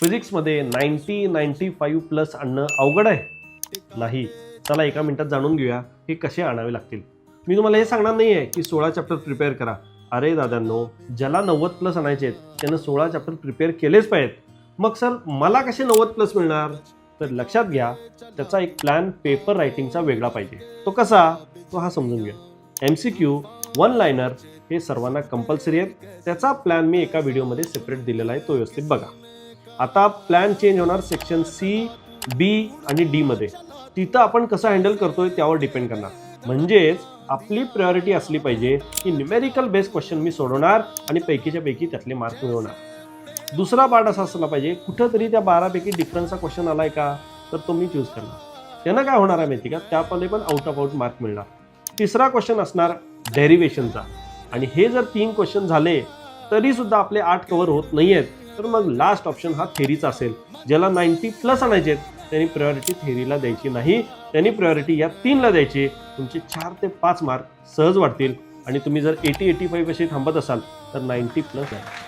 फिजिक्समध्ये ninety ninety five plus आणणं अवघड आहे. नाही चला एका मिनिटात जाणून घेऊया हे कसे आणावे लागतील. मी तुम्हाला हे सांगणार नाही आहे की सोळा चॅप्टर प्रिपेअर करा. अरे दादांनो ज्याला नव्वद प्लस आणायचे आहेत त्यानं सोळा चॅप्टर प्रिपेअर केलेच पाहिजेत. मग सर मला कसे नव्वद प्लस मिळणार? तर लक्षात घ्या त्याचा एक प्लॅन पेपर रायटिंगचा वेगळा पाहिजे. तो कसा? तो हा समजून घ्या. M C Q one liner हे सर्वांना कंपल्सरी आहेत. त्याचा प्लॅन मी एका व्हिडिओमध्ये सेपरेट दिलेला आहे तो व्यवस्थित बघा. आता प्लॅन चेंज होणार सेक्शन सी बी आणि डीमध्ये तिथं आपण कसं हँडल करतोय त्यावर डिपेंड करणार. म्हणजेच आपली प्रायोरिटी असली पाहिजे की न्यूमेरिकल बेस्ड क्वेश्चन मी सोडवणार आणि पैकीच्या पैकी त्यातले मार्क मिळवणार. दुसरा पार्ट असा असला पाहिजे कुठंतरी त्या बारापैकी डिफरन्सचा क्वेश्चन आलाय का? तर तो मी चूज करणार. त्यांना काय होणार आहे माहिती का? त्यामध्ये पण आउट ऑफ आउट मार्क मिळणार. तिसरा क्वेश्चन असणार डेरिवेशनचा आणि हे जर तीन क्वेश्चन झाले तरी सुद्धा आपले आठ कव्हर होत नाही आहेत तर मग लास्ट ऑप्शन हा थेरीचा असेल. ज्याला नाईन्टी प्लस आणायचे आहेत त्यांनी प्रायोरिटी थेरीला द्यायची नाही. त्यांनी प्रायोरिटी या तीनला द्यायची. तुमचे चार ते पाच मार्क सहज वाढतील. आणि तुम्ही जर एटी एटी फाईव्ह पैसे थांबत असाल तर नाईन्टी प्लस आहे